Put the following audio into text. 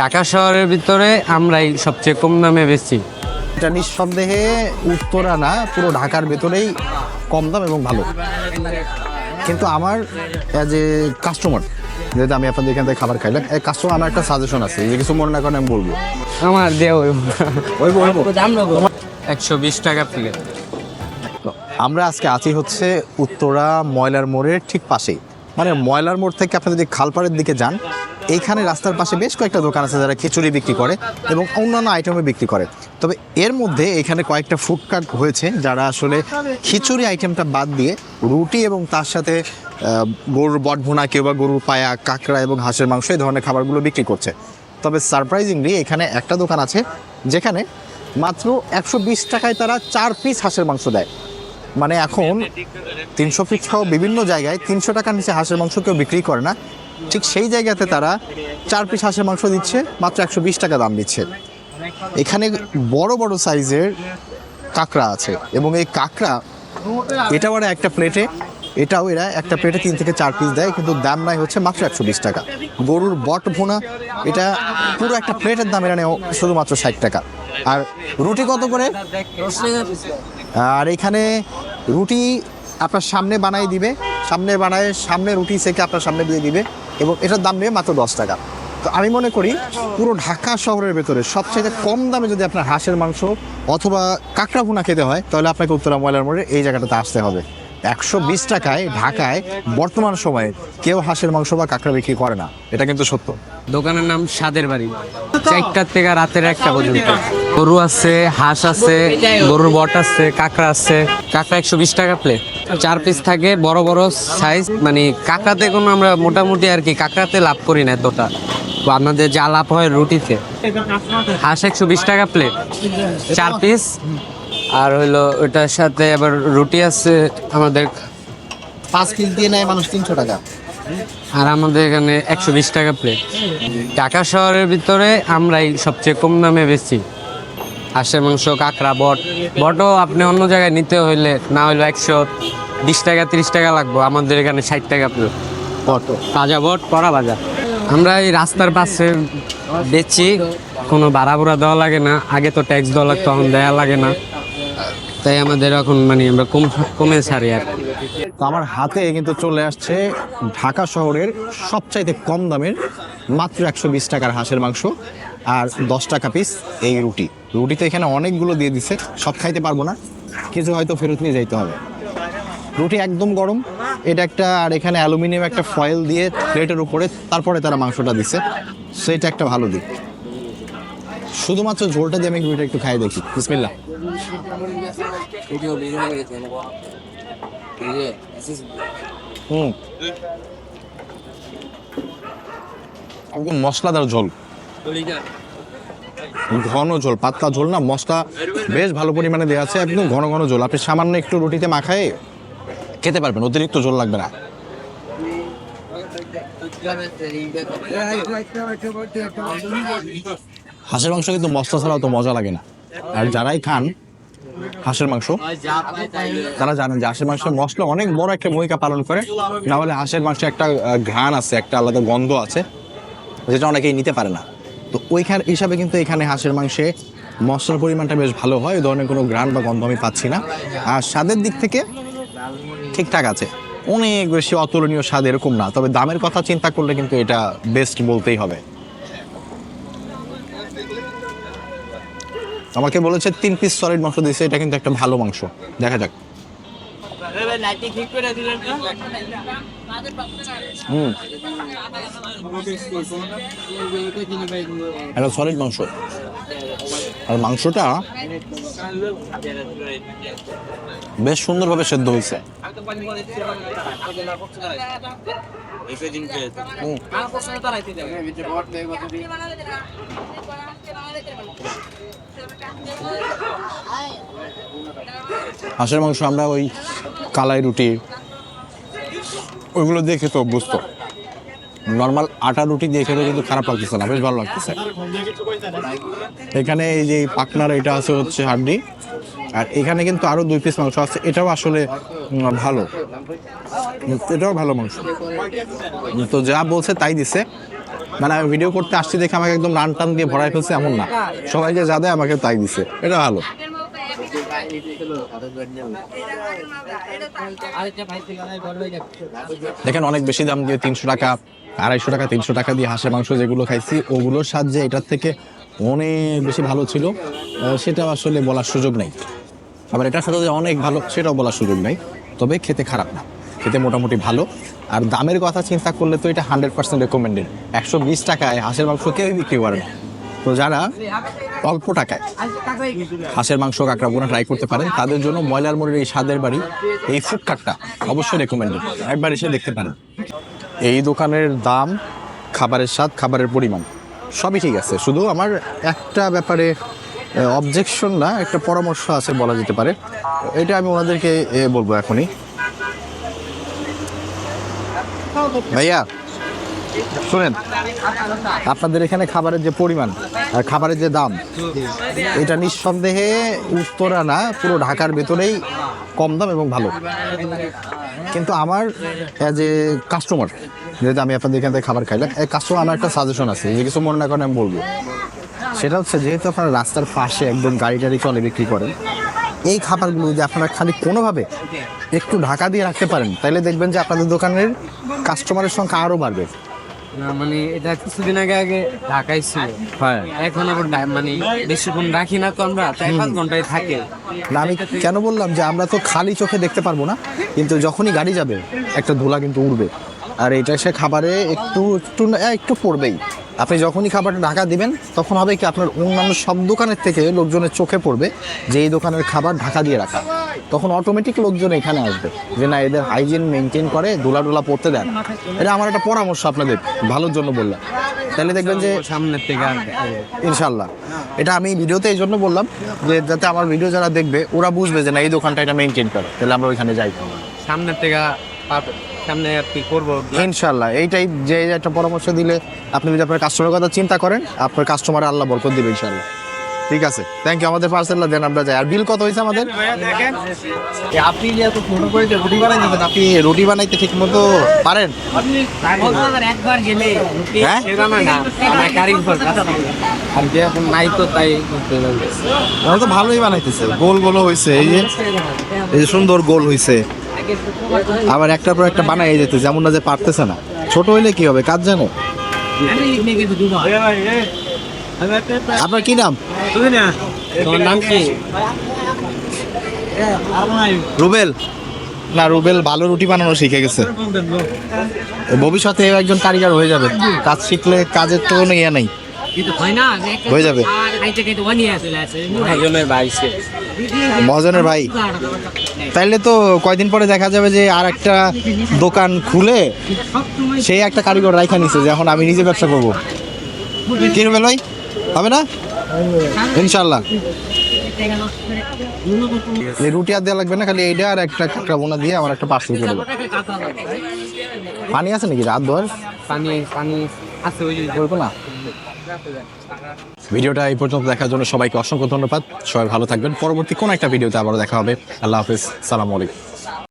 ঢাকা শহরের ভিতরে আমরাই সবচেয়ে কম দামে বেচি। এটা নিঃসন্দেহে উত্তরা না পুরো ঢাকার ভেতরেই কম দাম এবং ভালো। কিন্তু আমার অ্যাজ এ কাস্টমার যেহেতু আমি আপনাদের এখান থেকে খাবার খাইলাম এই কাস্টমার আমার একটা সাজেশন আছে যে কিছু মনে না করেন আমি বলব। আমার দেওয়া একশো বিশ টাকা প্লেট আমরা আজকে আছি হচ্ছে উত্তরা ময়লার মোড়ের ঠিক পাশেই। মানে ময়লার মোড় থেকে আপনি যদি খালপাড়ের দিকে যান এইখানে রাস্তার পাশে বেশ কয়েকটা দোকান আছে যারা খিচুড়ি বিক্রি করে এবং অন্যান্য আইটেমও বিক্রি করে। তবে এর মধ্যে এখানে কয়েকটা ফুড কার্ট হয়েছে যারা আসলে খিচুড়ি আইটেমটা বাদ দিয়ে রুটি এবং তার সাথে গরুর বট ভুনা কেউ বা গরুর পায়া, কাঁকড়া এবং হাঁসের মাংস এই ধরনের খাবারগুলো বিক্রি করছে। তবে সারপ্রাইজিংলি এখানে একটা দোকান আছে যেখানে মাত্র একশো বিশ টাকায় তারা চার পিস হাঁসের মাংস দেয়। মানে এখন তিনশো পিস বিভিন্ন জায়গায় তিনশো টাকার নিচে হাঁসের মাংস কেউ বিক্রি করে না। ঠিক সেই জায়গাতে তারা চার পিস হাঁসের মাংস দিচ্ছে, মাত্র একশো বিশ টাকা দাম দিচ্ছে। এখানে বড় বড় সাইজের কাঁকড়া আছে এবং এই কাঁকড়া, এটাও ওরা একটা প্লেটে, এটাও এরা একটা প্লেটে তিন থেকে চার পিস দেয়, কিন্তু দাম নাই হচ্ছে মাত্র একশো বিশ টাকা। গরুর বট ভোনা, এটা পুরো একটা প্লেটের দাম এরা নেও শুধুমাত্র ষাট টাকা। আর রুটি কত করে? আর এখানে রুটি আপনার সামনে বানাই দিবে, সামনে বানায়, সামনে রুটি সেকে আপনার সামনে দিয়ে দিবে। এবং এটার দাম নেবে মাত্র দশ টাকা। তো আমি মনে করি পুরো ঢাকা শহরের ভেতরে সবচেয়ে কম দামে যদি আপনার হাঁসের মাংস অথবা কাঁকড়া ভুনা খেতে হয়, তাহলে আপনাকে উত্তরা ময়লার মোড়ে এই জায়গাটাতে আসতে হবে। একশো বিশ টাকায় ঢাকায় বর্তমান সময়ে কেউ হাঁসের মাংস বা কাঁকড়া বিক্রি করে না। এটা কিন্তু সত্য। দোকানের নাম সাদের বাড়ি। চারটার থেকে রাতের একটা পর্যন্ত। গরু আছে, হাঁস আছে, গরুর বট আছে, কাঁকড়া আছে। কাঁকড়া একশো বিশ টাকা প্লেট চার পিস থাকে, বড় বড় সাইজ মানে কাঁকড়াতে কোনো আমরা মোটামুটি আর কি কাঁকড়াতে লাভ করি না এতটা। আপনাদের যা লাভ হয় রুটিতে। হাঁস একশো বিশ টাকা প্লেট চার পিস আর হইল ওটার সাথে আবার রুটি আছে আমাদের পাঁচ পিস দিয়ে নেয় মানুষ তিনশো টাকা। আর আমাদের এখানে একশো বিশ টাকা প্লেট ঢাকা শহরের ভিতরে আমরাই সবচেয়ে কম দামে বেশি হাঁসের মাংস কাঁকড়া বট। বটও আপনি অন্য জায়গায় নিতে হইলে না হইলে একশো বিশ টাকা তিরিশ টাকা লাগবে। আমাদের এখানে ষাট টাকা প্লেট বট তাজা বট কড়া ভাজা। আমরা এই রাস্তার পাশে বেচি। কোনো ভাড়া ভুড়া দেওয়া লাগে না। আগে তো ট্যাক্স দেওয়া লাগতো এখন দেওয়া লাগে না। তাই আমাদের এখন মানে আমরা কম কমে ছাড়ি আর তো আমার হাতে কিন্তু চলে আসছে ঢাকা শহরের সবচাইতে কম দামের মাত্র একশো বিশ টাকার হাঁসের মাংস আর দশ টাকা পিস এই রুটি। রুটিতে এখানে অনেকগুলো দিয়ে দিছে, সব খাইতে পারব না। কিছু হয়তো ফেরত নিয়ে যাইতে হবে। রুটি একদম গরম। এটা একটা, আর এখানে অ্যালুমিনিয়াম একটা ফয়েল দিয়ে প্লেটের উপরে তারপরে তারা মাংসটা দিছে। সেটা একটা ভালো দিক। শুধুমাত্র ঝোলটা দিয়ে আমি একটু খাই দেখি। বিসমিল্লাহ। হুম। মশলাদার ঝোল। ঘন ঝোল, পাতলা ঝোল না, মশলা বেশ ভালো পরিমাণে দেওয়া আছে, একদম ঘন ঘন ঝোল। আপনি সামান্য একটু রুটিতে মাখায় খেতে পারবেন, অতিরিক্ত ঝোল লাগবে না। হাঁসের মাংস কিন্তু মশলা ছাড়া অত মজা লাগে না। আর যারাই খান হাঁসের মাংস, তারা জানেন যে হাঁসের মাংসের মশলা অনেক বড় একটা ভূমিকা পালন করে। না হলে হাঁসের মাংসে একটা ঘ্রাণ আছে, একটা আলাদা গন্ধ আছে, যেটা অনেকেই নিতে পারে না। তো ওইখান হিসাবে কিন্তু এখানে হাঁসের মাংসে মশলার পরিমাণটা বেশ ভালো হয়, ওই ধরনের কোনো ঘ্রাণ বা গন্ধ আমি পাচ্ছি না। আর স্বাদের দিক থেকে ঠিকঠাক আছে। অনেক বেশি অতুলনীয় স্বাদ এরকম না, তবে দামের কথা চিন্তা করলে কিন্তু এটা বেস্ট বলতেই হবে। আমাকে বলেছে তিন পিস সলিড মাংস দিয়েছে, এটা কিন্তু একটা ভালো মাংস। দেখা যাক। হুম। এটা সলিড মাংস। আর মাংসটা বেশ সুন্দরভাবে সেদ্ধ হয়েছে। হুম। হাঁসের মাংস আমরা ওই কালাই রুটি, ওইগুলো দিয়ে খেতে অভ্যস্ত। নর্মাল আটা রুটি দিয়ে খেতে কিন্তু খারাপ লাগতেছে না, বেশ ভালো লাগতেছে। এখানে এই যে পাকনার এটা আছে হচ্ছে হাড্ডি, আর এখানে কিন্তু আরও দুই পিস মাংস আছে, এটাও আসলে ভালো। এটাও ভালো মাংস। তো যা বলছে তাই দিছে। মানে আমি ভিডিও করতে আসছি দেখে আমাকে একদম রান টান দিয়ে ভরাই ফেলছে এমন না। সবাইকে যা দেয় আমাকে তাই দিছে। এটা ভালো। দেখেন অনেক বেশি দাম দিয়ে তিনশো টাকা, আড়াইশো টাকা, তিনশো টাকা দিয়ে হাঁসের মাংস যেগুলো খাইছি, ওগুলোর সাহায্যে এটার থেকে অনেক বেশি ভালো ছিল সেটা আসলে বলার সুযোগ নেই। আবার এটার সাথে অনেক ভালো, সেটাও বলার সুযোগ নেই। তবে খেতে খারাপ না। খেতে মোটামুটি ভালো। আর দামের কথা চিন্তা করলে তো এটা হান্ড্রেড পার্সেন্ট রেকমেন্ডেড একশো বিশ টাকায় হাঁসের মাংস কেউই বিক্রি করে না। তো যারা অল্প টাকায় হাঁসের মাংস, কাঁকড়া বোনা ট্রাই করতে পারেন, তাদের জন্য ময়লার মোড়ের এই স্বাদের বাড়ি, এই ফুড কাকটা অবশ্যই রেকমেন্ডেড একবার এসে দেখতে পারেন। এই দোকানের দাম, খাবারের স্বাদ, খাবারের পরিমাণ, সবই ঠিক আছে। শুধু আমার একটা ব্যাপারে অবজেকশন না, একটা পরামর্শ আছে বলা যেতে পারে। এটা আমি ওনাদেরকে বলব এখনই। ভাইয়া, শুনেন, আপনাদের এখানে খাবারের যে পরিমাণ আর খাবারের যে দাম, এটা নিঃসন্দেহে উত্তরা না, পুরো ঢাকার ভেতরেই কম দাম এবং ভালো। কিন্তু আমার অ্যাজ এ কাস্টমার যেহেতু আমি আপনাদের এখান থেকে খাবার খাইলাম এই কাস্টমার আমার একটা সাজেশন আছে, যে কিছু মনে না করেন আমি বলব। সেটা হচ্ছে, যেহেতু আপনারা রাস্তার পাশে একদম গাড়ি টাড়ি চলে বিক্রি করেন এই খাবারগুলো যদি আপনারা খালি কোনোভাবে একটু ঢাকা দিয়ে রাখতে পারেন তাহলে দেখবেন যে আপনাদের দোকানের কাস্টমারের সংখ্যা আরও বাড়বে। না মানে এটা কিছুদিন আগে আগে ঢাকায় ছিল। হ্যাঁ। এখন আবার মানে বেশিক্ষণ রাখি না তো আমরা চার পাঁচ ঘন্টায় থাকে। না আমি কেন বললাম যে আমরা তো খালি চোখে দেখতে পারব না কিন্তু যখনই গাড়ি যাবে একটা ধুলা কিন্তু উড়বে। আর এটা সে খাবারে একটু একটু না একটু পড়বেই। আপনি যখনই খাবারটা ঢাকা দিবেন তখন হবে কি আপনার অন্যান্য সব দোকানের থেকে লোকজনের চোখে পড়বে যে এই দোকানের খাবার ঢাকা দিয়ে রাখা। তখন অটোমেটিক লোকজন এখানে আসবে যে না এদের হাইজিন মেনটেন করে ধুলা ডোলা পড়তে দেন। এটা আমার একটা পরামর্শ আপনাদের ভালোর জন্য বললাম। তাহলে দেখবেন যে সামনের থেকে ইনশাল্লাহ এটা আমি ভিডিওতে এই জন্য বললাম যে যাতে আমার ভিডিও যারা দেখবে ওরা বুঝবে যে না এই দোকানটা এটা মেনটেন করে। তাহলে আমরা ওইখানে যাই। সামনের থেকে সামনে আর কি করব। ইনশাল্লাহ এইটাই যে একটা পরামর্শ দিলে আপনি যদি আপনার কাস্টমারের কথা চিন্তা করেন আপনার কাস্টমার আল্লাহ বরকত দিবে ইনশাল্লাহ ঠিক আছে থ্যাংক ইউ আমাদের পার্সেলটা দেন আমরা যাই। আর বিল কত হয়েছে আমাদের? আপনি যে এত ফোন করে যে রুটি বানাই দেবেন আপনি রুটি বানাইতে ঠিক মতো পারেন একবার গেলে হ্যাঁ? নাই তো তাই তো ভালোই বানাইতেছে গোল গোলও হয়েছে এই যে সুন্দর গোল হয়েছে আবার একটার পর একটা বানাই যেতে যেমন না যে পারতেছে না। ছোট হইলে কি হবে কাজ জানো? আপনার কি নাম? তোমার নাম কি? রুবেল। না রুবেল ভালো রুটি বানানো শিখে গেছে। ভবিষ্যতে একজন কারিগর হয়ে যাবে। কাজ শিখলে কাজের তো কোনো ইয়ে নেই। হয়ে যাবে। মহাজনের ভাই তাইলে তো কয়দিন পরে দেখা যাবে যে আর একটা দোকান খুলে সেই একটা কারিগর রাইখা নিছে যে এখন আমি নিজে ব্যবসা করব। কি রুবেল ভাই হবে না? ইনশাল্লাহ এই রুটি আর দেওয়া লাগবে না খালি এইটা আর একটা কাঁকড়া বোনা দিয়ে আমার একটা পার্সেল করে পানি আছে নাকি রাত ধর পানি পানি আছে ওই যে। বলব না? ভিডিওটা এই পর্যন্ত দেখার জন্য সবাইকে অসংখ্য ধন্যবাদ। সবাই ভালো থাকবেন। পরবর্তী কোন একটা ভিডিওতে আবার দেখা হবে। আল্লাহ হাফিজ। সালাম আলাইকুম।